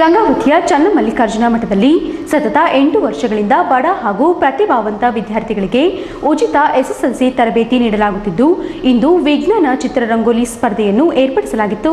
ಗಂಗಾವತಿಯ ಚನ್ನಮಲ್ಲಿಕಾರ್ಜುನ ಮಠದಲ್ಲಿ ಸತತ ಎಂಟು ವರ್ಷಗಳಿಂದ ಬಡ ಹಾಗೂ ಪ್ರತಿಭಾವಂತ ವಿದ್ಯಾರ್ಥಿಗಳಿಗೆ ಉಚಿತ ಎಸ್ಎಸ್ಎಲ್ಸಿ ತರಬೇತಿ ನೀಡಲಾಗುತ್ತಿದ್ದು, ಇಂದು ವಿಜ್ಞಾನ ಚಿತ್ರರಂಗೋಲಿ ಸ್ಪರ್ಧೆಯನ್ನು ಏರ್ಪಡಿಸಲಾಗಿತ್ತು.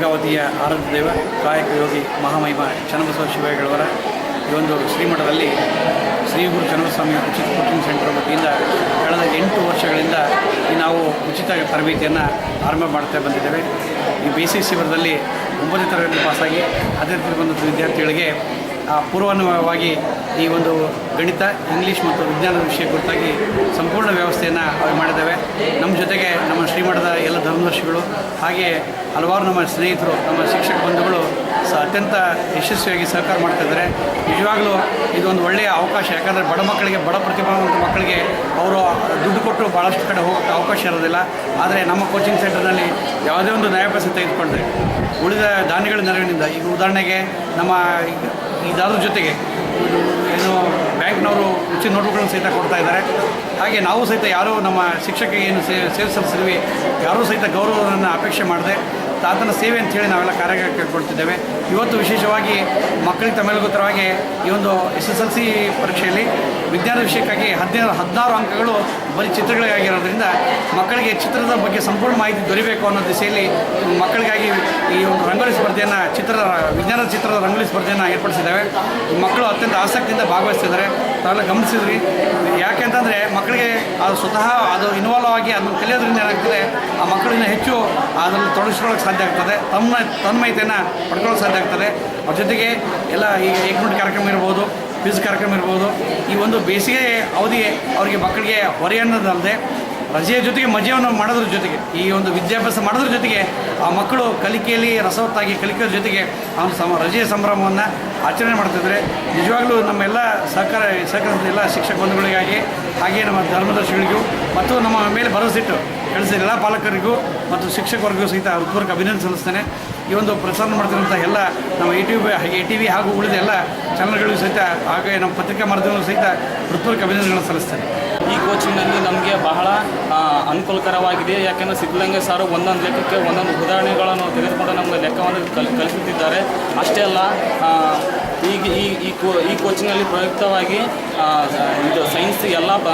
ಗಂಗಾವತಿಯ ಆರಾಧ್ಯ ದೇವ ಕಾಯಕ ಯೋಗಿ ಮಹಾಮಹಿಮ ಚನ್ನಬಸವ ಶಿವಗಳವರ ಈ ಒಂದು ಶ್ರೀಮಠದಲ್ಲಿ ಶ್ರೀ ಗುರು ಚನ್ನಬಸ್ವಾಮಿ ಉಚಿತ ಕೋಚಿಂಗ್ ಸೆಂಟರ್ ವತಿಯಿಂದ ಕಳೆದ ಎಂಟು ವರ್ಷಗಳಿಂದ ನಾವು ಉಚಿತ ತರಬೇತಿಯನ್ನು ಆರಂಭ ಮಾಡ್ತಾ ಬಂದಿದ್ದೇವೆ. ಈ ಬೇಸಿಕ್ ಶಿಬಿರದಲ್ಲಿ ಒಂಬತ್ತನೇ ತರಗತಿ ಪಾಸಾಗಿ ಅದೇ ರೀತಿ ಬಂದ ವಿದ್ಯಾರ್ಥಿಗಳಿಗೆ ಆ, ಪೂರ್ವಾನ್ವಯವಾಗಿ ಈ ಒಂದು ಗಣಿತ, ಇಂಗ್ಲೀಷ್ ಮತ್ತು ವಿಜ್ಞಾನದ ವಿಷಯ ಕುರಿತಾಗಿ ಸಂಪೂರ್ಣ ವ್ಯವಸ್ಥೆಯನ್ನು ಮಾಡಿದ್ದೇವೆ. ನಮ್ಮ ಜೊತೆಗೆ ನಮ್ಮ ಶ್ರೀಮಠದ ಎಲ್ಲ ಧರ್ಮದರ್ಶಿಗಳು ಹಾಗೆ ಹಲವಾರು ನಮ್ಮ ಸ್ನೇಹಿತರು, ನಮ್ಮ ಶಿಕ್ಷಕ ಬಂಧುಗಳು ಸ ಅತ್ಯಂತ ಯಶಸ್ವಿಯಾಗಿ ಸಹಕಾರ ಮಾಡ್ತಾ ಇದ್ದಾರೆ. ನಿಜವಾಗಲೂ ಇದೊಂದು ಒಳ್ಳೆಯ ಅವಕಾಶ, ಯಾಕಂದರೆ ಬಡ ಮಕ್ಕಳಿಗೆ, ಬಡ ಪ್ರತಿಭಾವಂತ ಮಕ್ಕಳಿಗೆ ಅವರು ದುಡ್ಡು ಕೊಟ್ಟು ಭಾಳಷ್ಟು ಕಡೆ ಹೋಗೋಕ್ಕೆ ಅವಕಾಶ ಇರೋದಿಲ್ಲ. ಆದರೆ ನಮ್ಮ ಕೋಚಿಂಗ್ ಸೆಂಟರ್ನಲ್ಲಿ ಯಾವುದೇ ಒಂದು ನ್ಯಾಯಪೈಸೆ ತೆಗೆದುಕೊಂಡ್ರೆ, ಉಳಿದ ದಾನಿಗಳ ನೆರವಿನಿಂದ ಈಗ ಉದಾಹರಣೆಗೆ ನಮ್ಮ ಇದಾದ್ರ ಜೊತೆಗೆ ಏನು ಬ್ಯಾಂಕ್ ಬ್ಯಾಂಕ್ನವರು ಉಚಿತ ನೋಟುಗಳನ್ನು ಸಹಿತ ಕೊಡ್ತಾ ಇದ್ದಾರೆ. ಹಾಗೆ ನಾವು ಸಹಿತ ಯಾರೂ ನಮ್ಮ ಶಿಕ್ಷಕಿಗೆ ಏನು ಸೇವೆ ಸಲ್ಲಿಸಿದ್ವಿ ಯಾರೂ ಸಹಿತ ಗೌರವವನ್ನು ಅಪೇಕ್ಷೆ ಮಾಡದೆ ತಾತನ ಸೇವೆ ಅಂತೇಳಿ ನಾವೆಲ್ಲ ಕಾರ್ಯ ಕೇಳ್ಕೊಳ್ತಿದ್ದೇವೆ ಇವತ್ತು ವಿಶೇಷವಾಗಿ ಮಕ್ಕಳಿಗೆ ತಮಿಳು ಗೊತ್ತರವಾಗಿ ಈ ಒಂದು ಎಸ್ ಎಸ್ ಎಲ್ ಸಿ ಪರೀಕ್ಷೆಯಲ್ಲಿ ವಿಜ್ಞಾನ ವಿಷಯಕ್ಕಾಗಿ ಹದಿನೈದು, ಹದಿನಾರು ಅಂಕಗಳು ಬರೀ ಚಿತ್ರಗಳಿಗಾಗಿರೋದ್ರಿಂದ ಮಕ್ಕಳಿಗೆ ಚಿತ್ರದ ಬಗ್ಗೆ ಸಂಪೂರ್ಣ ಮಾಹಿತಿ ದೊರೆಯಬೇಕು ಅನ್ನೋ ದಿಸೆಯಲ್ಲಿ ಮಕ್ಕಳಿಗಾಗಿ ಈ ಒಂದು ರಂಗೋಲಿ ಸ್ಪರ್ಧೆಯನ್ನು ಚಿತ್ರ ವಿಜ್ಞಾನ ಚಿತ್ರದ ರಂಗೋಲಿ ಸ್ಪರ್ಧೆಯನ್ನು ಏರ್ಪಡಿಸಿದ್ದೇವೆ. ಮಕ್ಕಳು ಅತ್ಯಂತ ಆಸಕ್ತಿಯಿಂದ ಭಾಗವಹಿಸ್ತಿದ್ದಾರೆ. ತಾವೆಲ್ಲ ಗಮನಿಸಿದ್ರಿ. ಯಾಕೆಂತಂದರೆ ಮಕ್ಕಳಿಗೆ ಅದು ಸ್ವತಃ ಅದು ಇನ್ವಾಲ್ವ್ ಆಗಿ ಅದನ್ನು ಕಲಿಯೋದ್ರಿಂದ ಏನಾಗ್ತದೆ, ಆ ಮಕ್ಕಳಿಂದ ಹೆಚ್ಚು ಅದನ್ನು ತೊಡಗಿಸ್ಕೊಳ್ಳೋಕೆ ಸಾಧ್ಯ ಆಗ್ತದೆ. ತಮ್ಮ ತನ್ಮಯತೆಯನ್ನು ಪಡ್ಕೊಳ್ಳೋಕೆ ಸಾಧ್ಯ ಆಗ್ತದೆ. ಅವ್ರ ಜೊತೆಗೆ ಎಲ್ಲ ಈಗ ಏಕಮುಟ್ ಕಾರ್ಯಕ್ರಮ ಇರ್ಬೋದು ಕ್ವಿಜ್ ಕಾರ್ಯಕ್ರಮ ಇರ್ಬೋದು. ಈ ಒಂದು ಬೇಸಿಗೆ ಅವಧಿ ಅವರಿಗೆ ಮಕ್ಕಳಿಗೆ ಹೊರೆಯನ್ನೋದಲ್ಲದೆ ರಜೆಯ ಜೊತೆಗೆ ಮಜೆಯನ್ನು ಮಾಡೋದ್ರ ಜೊತೆಗೆ ಈ ಒಂದು ವಿದ್ಯಾಭ್ಯಾಸ ಮಾಡೋದ್ರ ಜೊತೆಗೆ ಆ ಮಕ್ಕಳು ಕಲಿಕೆಯಲ್ಲಿ ರಸವತ್ತಾಗಿ ಕಲಿಕೆಯ ಜೊತೆಗೆ ಒಂದು ಸಮ ರಜೆಯ ಸಂಭ್ರಮವನ್ನು ಆಚರಣೆ ಮಾಡ್ತಿದ್ದಾರೆ ನಿಜವಾಗ್ಲೂ ನಮ್ಮೆಲ್ಲ ಸಹಕಾರ, ಸಹಕಾರದ ಎಲ್ಲ ಶಿಕ್ಷಕ ಬಂಧುಗಳಿಗಾಗಿ ಹಾಗೆ ನಮ್ಮ ಧರ್ಮದರ್ಶಿಗಳಿಗೂ ಮತ್ತು ನಮ್ಮ ಮೇಲೆ ಭರವಸೆಟ್ಟು ಕಳಿಸಿದ ಎಲ್ಲ ಪಾಲಕರಿಗೂ ಮತ್ತು ಶಿಕ್ಷಕರಿಗೂ ಸಹಿತ ಹೃತ್ಪೂರ್ವಕ ಅಭಿನಂದನೆ ಸಲ್ಲಿಸ್ತೇನೆ. ಈ ಒಂದು ಪ್ರಸಾರ ಮಾಡ್ತಿರುವಂಥ ಎಲ್ಲ ನಮ್ಮ A T V A T V ಹಾಗೂ ಉಳಿದ ಎಲ್ಲ ಚಾನಲ್ಗಳಿಗೂ ಸಹಿತ ಹಾಗೆ ನಮ್ಮ ಪತ್ರಿಕಾ ಮಾಧ್ಯಮಗಳು ಸಹಿತ ಹೃತ್ಪೂರ್ವಕ ಅಭಿನಂದನೆಗಳನ್ನು ಸಲ್ಲಿಸ್ತೇನೆ. ಕೋಚಿಂಗ್ನಲ್ಲಿ ನಮಗೆ ಬಹಳ ಅನುಕೂಲಕರವಾಗಿದೆ. ಯಾಕೆಂದರೆ ಸಿದ್ಧಲಿಂಗ ಸಾರು ಒಂದೊಂದು ಲೆಕ್ಕಕ್ಕೆ ಒಂದೊಂದು ಉದಾಹರಣೆಗಳನ್ನು ತೆಗೆದುಕೊಂಡು ನಮಗೆ ಲೆಕ್ಕವನ್ನು ಕಲ್ ಕಲಿಸುತ್ತಿದ್ದಾರೆ ಅಷ್ಟೇ ಅಲ್ಲ ಈಗ ಈ ಈ ಕೋ ಈ ಕೋಚಿಂಗಲ್ಲಿ ಪ್ರಯುಕ್ತವಾಗಿ ಇದು ಸೈನ್ಸ್ ಎಲ್ಲ ಬ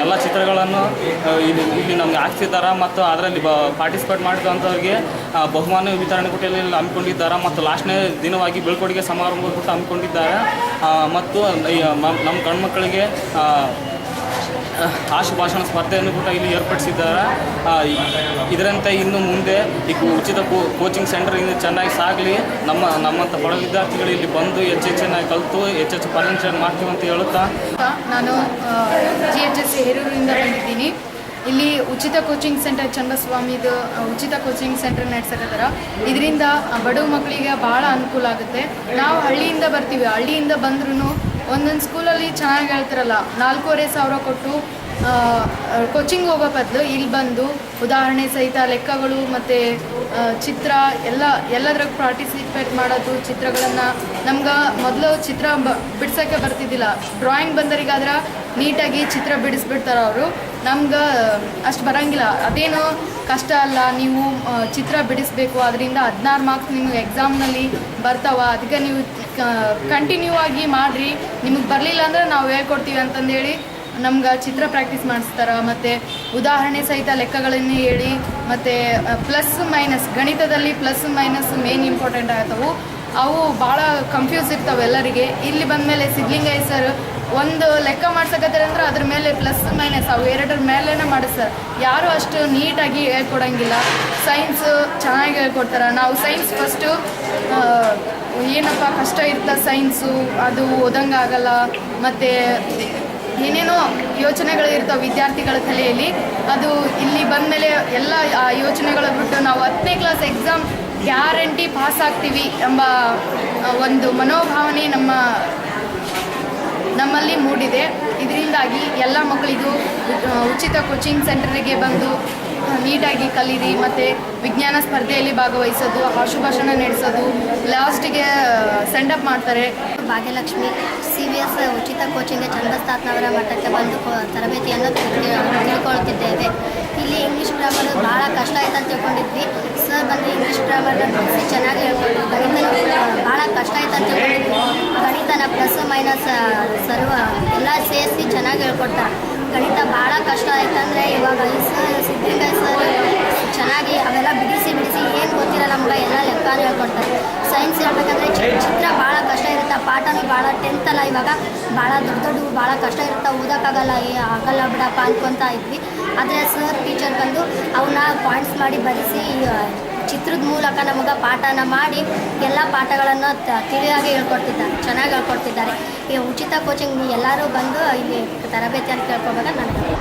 ಎಲ್ಲ ಚಿತ್ರಗಳನ್ನು ಇಲ್ಲಿ ಇಲ್ಲಿ ನಮಗೆ ಹಾಕ್ಸಿದ್ದಾರೆ ಮತ್ತು ಅದರಲ್ಲಿ ಬ ಪಾರ್ಟಿಸಿಪೇಟ್ ಮಾಡಿದಂಥವ್ರಿಗೆ ಬಹುಮಾನ ವಿತರಣೆ ಕೊಟ್ಟಲ್ಲಿ ಹಮ್ಮಿಕೊಂಡಿದ್ದಾರೆ ಮತ್ತು ಲಾಸ್ಟ್ನೇ ದಿನವಾಗಿ ಬೀಳ್ಕೊಡುಗೆ ಸಮಾರಂಭ ಕೂಡ ಹಮ್ಮಿಕೊಂಡಿದ್ದಾರೆ. ಮತ್ತು ನಮ್ಮ ಗಂಡ್ಮಕ್ಕಳಿಗೆ ಆ, ಆಶು ಭಾಷಣ ಸ್ಪರ್ಧೆಯನ್ನು ಕೂಡ ಇಲ್ಲಿ ಏರ್ಪಡಿಸಿದ್ದಾರೆ. ಇದರಂತೆ ಇನ್ನು ಮುಂದೆ ಈ ಉಚಿತ ಕೋಚಿಂಗ್ ಸೆಂಟರ್ ಇನ್ನು ಚೆನ್ನಾಗಿ ಸಾಗಲಿ. ನಮ್ಮ, ನಮ್ಮಂಥ ಬಡ ವಿದ್ಯಾರ್ಥಿಗಳು ಇಲ್ಲಿ ಬಂದು ಹೆಚ್ಚು ಹೆಚ್ಚಿನಾಗಿ ಕಲಿತು ಹೆಚ್ಚು ಹೆಚ್ಚು ಪರಿಣಾಮ ಮಾಡ್ತೀವಿ ಅಂತ ಹೇಳುತ್ತಾ? ನಾನು ಜಿ ಎಚ್ ಎಸ್ ಹೇರೂರಿಂದ ಬಂದಿದ್ದೀನಿ. ಇಲ್ಲಿ ಉಚಿತ ಕೋಚಿಂಗ್ ಸೆಂಟರ್ ಚನ್ನಸ್ವಾಮಿದು ಉಚಿತ ಕೋಚಿಂಗ್ ಸೆಂಟರ್ ನಡೆಸಕತ್ತಾರ ಇದರಿಂದ ಬಡವ ಮಕ್ಕಳಿಗೆ ಭಾಳ ಅನುಕೂಲ ಆಗುತ್ತೆ. ನಾವು ಹಳ್ಳಿಯಿಂದ ಬರ್ತೀವಿ. ಹಳ್ಳಿಯಿಂದ ಬಂದ್ರೂ ಒಂದೊಂದು ಸ್ಕೂಲಲ್ಲಿ ಚೆನ್ನಾಗಿ ಹೇಳ್ತಿರಲ್ಲ ನಾಲ್ಕೂವರೆ ಸಾವಿರ ಕೊಟ್ಟು ಕೋಚಿಂಗ್ ಹೋಗೋ ಬದಲು ಇಲ್ಲಿ ಬಂದು ಉದಾಹರಣೆ ಸಹಿತ ಲೆಕ್ಕಗಳು ಮತ್ತು ಚಿತ್ರ ಎಲ್ಲ ಎಲ್ಲದ್ರಾಗ ಪಾರ್ಟಿಸಿಪೇಟ್ ಮಾಡೋದು, ಚಿತ್ರಗಳನ್ನು ನಮ್ಗೆ ಮೊದಲು ಚಿತ್ರ ಬ, ಬಿಡ್ಸೋಕ್ಕೆ ಬರ್ತಿದ್ದಿಲ್ಲ. ಡ್ರಾಯಿಂಗ್ ಬಂದರಿಗಾದ್ರೆ ನೀಟಾಗಿ ಚಿತ್ರ ಬಿಡಿಸ್ಬಿಡ್ತಾರೆ ಅವರು. ನಮ್ಗೆ ಅಷ್ಟು ಬರೋಂಗಿಲ್ಲ. ಅದೇನು ಕಷ್ಟ ಅಲ್ಲ, ನೀವು ಚಿತ್ರ ಬಿಡಿಸ್ಬೇಕು. ಅದರಿಂದ ಹದಿನಾರು ಮಾರ್ಕ್ಸ್ ನಿಮಗೆ ಎಕ್ಸಾಮ್ನಲ್ಲಿ ಬರ್ತಾವ. ಅದಕ್ಕೆ ನೀವು ಕಂಟಿನ್ಯೂ ಆಗಿ ಮಾಡಿರಿ. ನಿಮಗೆ ಬರಲಿಲ್ಲ ಅಂದ್ರೆ ನಾವು ಹೇಳ್ಕೊಡ್ತೀವಿ ಅಂತಂದೇಳಿ ನಮ್ಗೆ ಚಿತ್ರ ಪ್ರಾಕ್ಟೀಸ್ ಮಾಡಿಸ್ತಾರೆ, ಮತ್ತು ಉದಾಹರಣೆ ಸಹಿತ ಲೆಕ್ಕಗಳನ್ನು ಹೇಳಿ, ಮತ್ತು ಪ್ಲಸ್ ಮೈನಸ್ ಗಣಿತದಲ್ಲಿ ಪ್ಲಸ್ ಮೈನಸ್ ಮೇನ್ ಇಂಪಾರ್ಟೆಂಟ್ ಆಗ್ತವೆ ಅವು ಭಾಳ ಕನ್ಫ್ಯೂಸ್ ಇರ್ತವೆ ಎಲ್ಲರಿಗೆ. ಇಲ್ಲಿ ಬಂದಮೇಲೆ ಸಿದ್ಲಿಂಗಯ್ಯ ಸರ್ ಒಂದು ಲೆಕ್ಕ ಮಾಡ್ಸಕತ್ತಾರೆ ಅಂದ್ರೆ ಅದ್ರ ಮೇಲೆ ಪ್ಲಸ್ ಮೈನಸ್ ಅವು ಎರಡರ ಮೇಲೇ ಮಾಡಿಸ್ತಾರೆ. ಯಾರು ಅಷ್ಟು ನೀಟಾಗಿ ಹೇಳ್ಕೊಡಂಗಿಲ್ಲ. ಸೈನ್ಸ್ ಚೆನ್ನಾಗಿ ಹೇಳ್ಕೊಡ್ತಾರೆ. ನಾವು ಸೈನ್ಸ್ ಫಸ್ಟು ಏನಪ್ಪ ಕಷ್ಟ ಇರ್ತ ಸೈನ್ಸು ಅದು ಓದಂಗಾಗಲ್ಲ, ಮತ್ತು ಏನೇನೋ ಯೋಚನೆಗಳು ಇರ್ತಾವೆ ವಿದ್ಯಾರ್ಥಿಗಳ ತಲೆಯಲ್ಲಿ, ಅದು ಇಲ್ಲಿ ಬಂದಮೇಲೆ ಎಲ್ಲ, ಆ, ಯೋಚನೆಗಳು ಬಿಟ್ಟು ನಾವು ಹತ್ತನೇ ಕ್ಲಾಸ್ ಎಕ್ಸಾಮ್ ಗ್ಯಾರಂಟಿ ಪಾಸ್ ಆಗ್ತೀವಿ ಎಂಬ ಒಂದು ಮನೋಭಾವನೆ ನಮ್ಮ, ನಮ್ಮಲ್ಲಿ ಮೂಡಿದೆ. ಇದರಿಂದಾಗಿ ಎಲ್ಲ ಮಕ್ಕಳಿಗೂ ಉಚಿತ ಕೋಚಿಂಗ್ ಸೆಂಟರ್ಗೆ ಬಂದು ನೀಟಾಗಿ ಕಲೀರಿ ಮತ್ತು ವಿಜ್ಞಾನ ಸ್ಪರ್ಧೆಯಲ್ಲಿ ಭಾಗವಹಿಸೋದು ಆಶುಭಾಷಣ ನಡೆಸೋದು, ಲಾಸ್ಟಿಗೆ ಸೆಂಡಪ್ ಮಾಡ್ತಾರೆ. ಭಾಗ್ಯಲಕ್ಷ್ಮಿ ಸಿ ವಿ ಎಸ್ ಉಚಿತ ಕೋಚಿಂಗ್ ಚಂದಸ್ತಾತ್ನವರ ಮಟ್ಟಕ್ಕೆ ಬಂದು ತರಬೇತಿಯನ್ನು ತಿಳ್- ತಿಳ್ಕೊಳ್ತಿದ್ದೇವೆ. ಇಲ್ಲಿ ಇಂಗ್ಲೀಷ್ ಗ್ರಾಮರ್ ಭಾಳ ಕಷ್ಟ ಆಯ್ತು ಅಂತ ತಿಳ್ಕೊಂಡಿದ್ವಿ. ಸರ್ ಬಂದು ಇಂಗ್ಲೀಷ್ ಗ್ರಾಮರ್ನ ತಿಳಿಸಿ ಚೆನ್ನಾಗಿ ಹೇಳ್ಕೊಂಡು ಗಣಿತ ಭಾಳ ಕಷ್ಟ ಆಯ್ತು ಅಂತ ತಿಳ್ಕೊಂಡಿದ್ವಿ. ಗಣಿತನ ಪ್ಲಸ್ ಮೈನಸ್ ಸರ್ವ ಎಲ್ಲ ಸೇರಿಸಿ ಚೆನ್ನಾಗಿ ಹೇಳ್ಕೊಡ್ತಾರೆ. ಗಣಿತ ಭಾಳ ಕಷ್ಟ ಆಯ್ತಂದರೆ ಇವಾಗ ಸಿದ್ಧಲಿಂಗಯ್ಯ ಸರ್ ಚೆನ್ನಾಗಿ ಅವೆಲ್ಲ ಬಿಡಿಸಿ ಬಿಡಿಸಿ, ಏನು ಗೊತ್ತಿಲ್ಲ ನಮ್ಗೆ ಎಲ್ಲ ಲೆಕ್ಕ ಹೇಳ್ಕೊಡ್ತಾರೆ. ಸೈನ್ಸ್ ಹೇಳ್ಬೇಕಂದ್ರೆ ಚಿತ್ರ ಭಾಳ ಕಷ್ಟ ಇರುತ್ತೆ, ಪಾಠನೂ ಭಾಳ ಟೆಂತ್ ಅಲ್ಲ ಇವಾಗ, ಭಾಳ ದೊಡ್ಡ ದೊಡ್ಡ ಭಾಳ ಕಷ್ಟ ಇರುತ್ತೆ, ಓದೋಕ್ಕಾಗಲ್ಲ, ಏ ಆಗಲ್ಲ ಬಿಡಪ್ಪ ಅನ್ಕೊತಾ ಇದ್ವಿ. ಆದರೆ ಸರ್ ಟೀಚರ್ ಬಂದು ಅವನ್ನ ಪಾಯಿಂಟ್ಸ್ ಮಾಡಿ ಬರೆಸಿ ಚಿತ್ರದ ಮೂಲಕ ನಮಗೆ ಪಾಠನ ಮಾಡಿ ಎಲ್ಲ ಪಾಠಗಳನ್ನು ತಿಳಿಯಾಗಿ ಹೇಳ್ಕೊಡ್ತಿದ್ದಾರೆ, ಚೆನ್ನಾಗಿ ಹೇಳ್ಕೊಡ್ತಿದ್ದಾರೆ. ಈ ಉಚಿತ ಕೋಚಿಂಗ್ ಎಲ್ಲರೂ ಬಂದು ಇಲ್ಲಿ ತರಬೇತಿಯನ್ನು ಕೇಳ್ಕೊಬೇಕಂತ ನನಗೆ